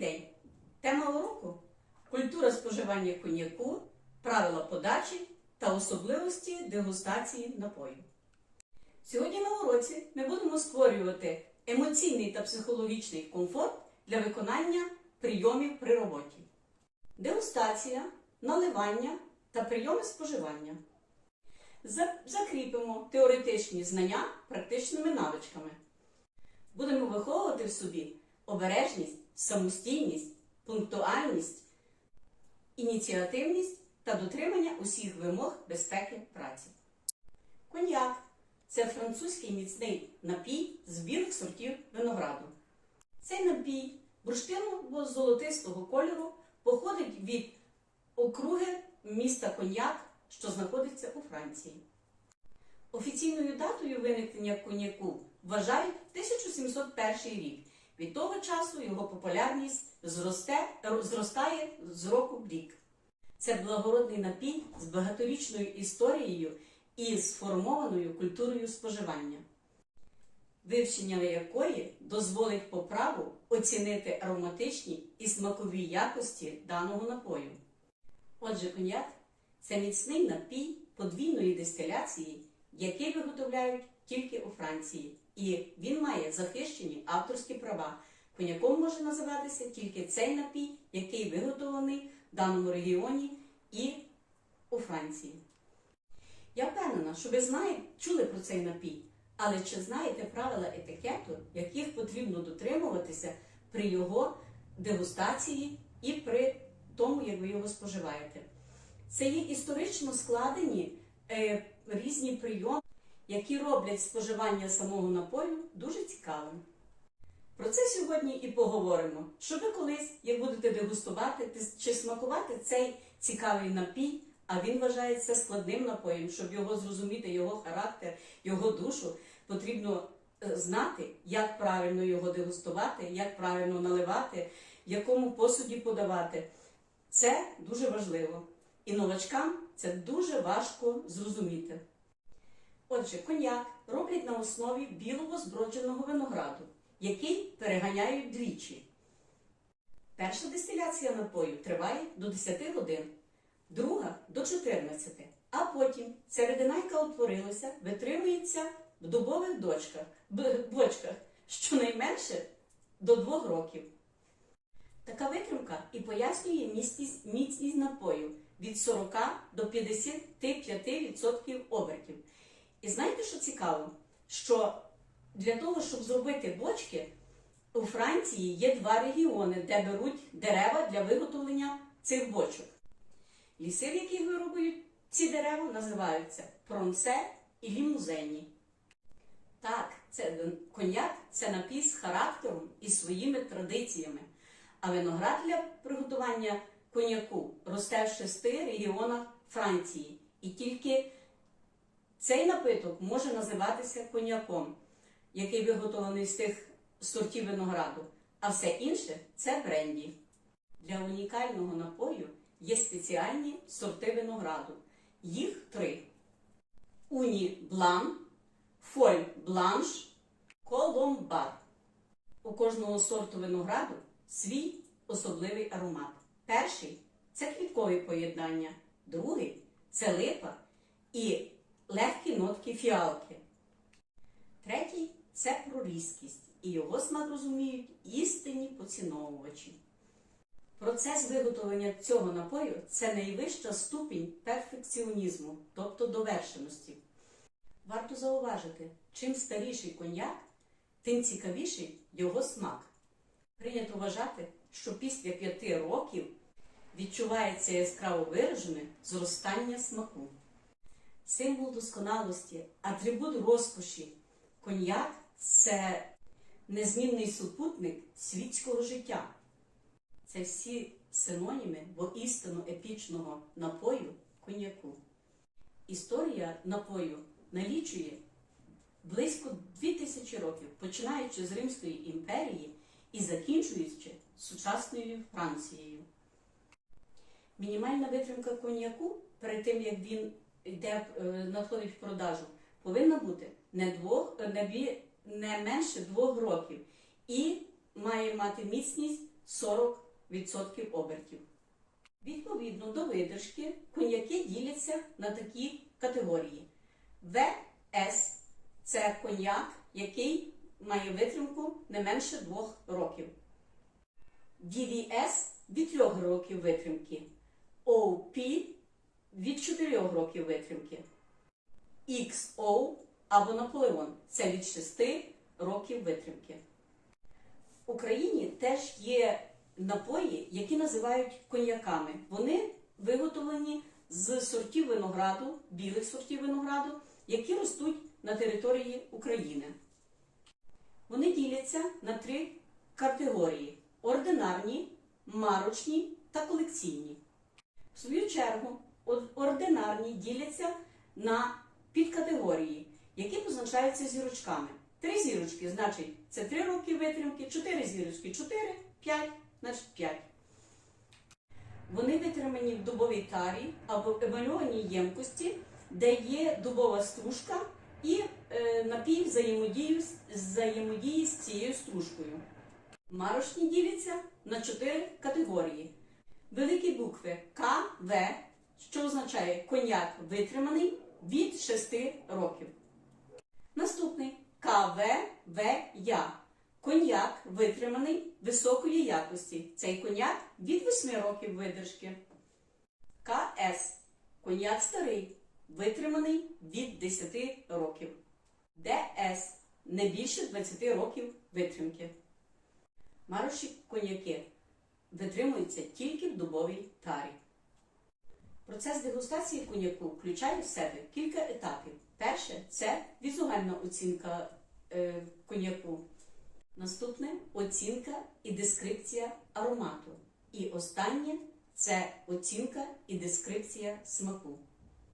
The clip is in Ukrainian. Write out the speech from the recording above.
день! Тема уроку культура споживання коньяку, правила подачі та особливості дегустації напою. Сьогодні на уроці ми будемо створювати емоційний та психологічний комфорт для виконання прийомів при роботі. Дегустація, наливання та прийоми споживання. Закріпимо теоретичні знання практичними навичками. Будемо виховувати в собі обережність, самостійність, пунктуальність, ініціативність та дотримання усіх вимог безпеки праці. Коньяк це французький міцний напій з білих сортів винограду. Цей напій бурштиново-золотистого кольору походить від округи міста Коньяк, що знаходиться у Франції. Офіційною датою виникнення коньяку вважають 1701 рік. Від того часу його популярність зросте, зростає з року в рік. Це благородний напій з багаторічною історією і сформованою культурою споживання, вивчення якої дозволить по праву оцінити ароматичні і смакові якості даного напою. Отже, коньяк це міцний напій подвійної дистиляції, який виготовляють тільки у Франції, і він має захищені авторські права. Коньяком може називатися тільки цей напій, який виготовлений в даному регіоні і у Франції. Я впевнена, що ви знаєте, чули про цей напій, але чи знаєте правила етикету, яких потрібно дотримуватися при його дегустації і при тому, як ви його споживаєте? Це є історично складені е, різні прийоми, які роблять споживання самого напою дуже цікавим. Про це сьогодні і поговоримо. Що ви колись, як будете дегустувати чи смакувати цей цікавий напій, а він вважається складним напоєм, щоб його зрозуміти, його характер, його душу, потрібно е, знати, як правильно його дегустувати, як правильно наливати, якому посуді подавати. Це дуже важливо. І новачкам це дуже важко зрозуміти. Отже, коньяк роблять на основі білого збродженого винограду, який переганяють двічі. Перша дистиляція напою триває до 10 годин, друга до 14, а потім ця рідина, утворилася, витримується в дубових дочках, бочках щонайменше до 2 років. Така витримка і пояснює міцність, міцність напою від 40 до 55% обертів. І знаєте, що цікаво? Що для того, щоб зробити бочки, у Франції є два регіони, де беруть дерева для виготовлення цих бочок. Ліси, в яких вирубують ці дерева, називаються пронце і лімузені. Так, це коньяк це напій з характером і своїми традиціями. А виноград для приготування коньяку росте в шести регіонах Франції. І тільки цей напиток може називатися коньяком, який виготовлений з тих сортів винограду, а все інше це бренді. Для унікального напою є спеціальні сорти винограду. Їх три: Уні Блан, Фоль Бланш, Коломбар. У кожного сорту винограду свій особливий аромат. Перший це квіткові поєднання, другий це липа і легкі нотки фіалки. Третій це прорізкість, і його смак розуміють істинні поціновувачі. Процес виготовлення цього напою це найвища ступінь перфекціонізму, тобто довершеності. Варто зауважити, чим старіший коньяк, тим цікавіший його смак. Прийнято вважати, що після п'яти років відчувається яскраво виражене зростання смаку. Символ досконалості, атрибут розкоші. Коньяк це незмінний супутник світського життя. Це всі синоніми воістину епічного напою коньяку. Історія напою налічує близько 2000 років, починаючи з Римської імперії і закінчуючи сучасною Францією. Мінімальна витримка коньяку перед тим, як він йде, е, надходить в продажу, повинна бути не, двох, е, не, бі- не менше двох років і має мати міцність 40% обертів. Відповідно до видержки, коньяки діляться на такі категорії. ВС це коньяк, який має витримку не менше 2 років. DVS від 3 років витримки. OP від 4 років витримки. XO або Наполеон це від 6 років витримки. В Україні теж є напої, які називають коньяками. Вони виготовлені з сортів винограду, білих сортів винограду, які ростуть на території України. Вони діляться на три категорії: ординарні, марочні та колекційні. В свою чергу, ординарні діляться на підкатегорії, які позначаються зірочками. Три зірочки, значить, це 3 роки витримки, 4 зірочки, 4, 5, значить 5. Вони витримані в дубовій тарі або емальованій ємкості, де є дубова стружка і е, напій взаємодії, взаємодії з цією стружкою. Марошні діляться на чотири категорії. Великі букви К, В, що означає коньяк витриманий від 6 років. Наступний КВ В Коньяк витриманий високої якості. Цей коньяк від 8 років видержки. КС. Коньяк старий, витриманий від 10 років. ДС. Не більше 20 років витримки. Марочі коньяки витримуються тільки в дубовій тарі. Процес дегустації коньяку включає в себе кілька етапів. Перше це візуальна оцінка е, коньяку. Наступне оцінка і дескрипція аромату. І останнє це оцінка і дескрипція смаку.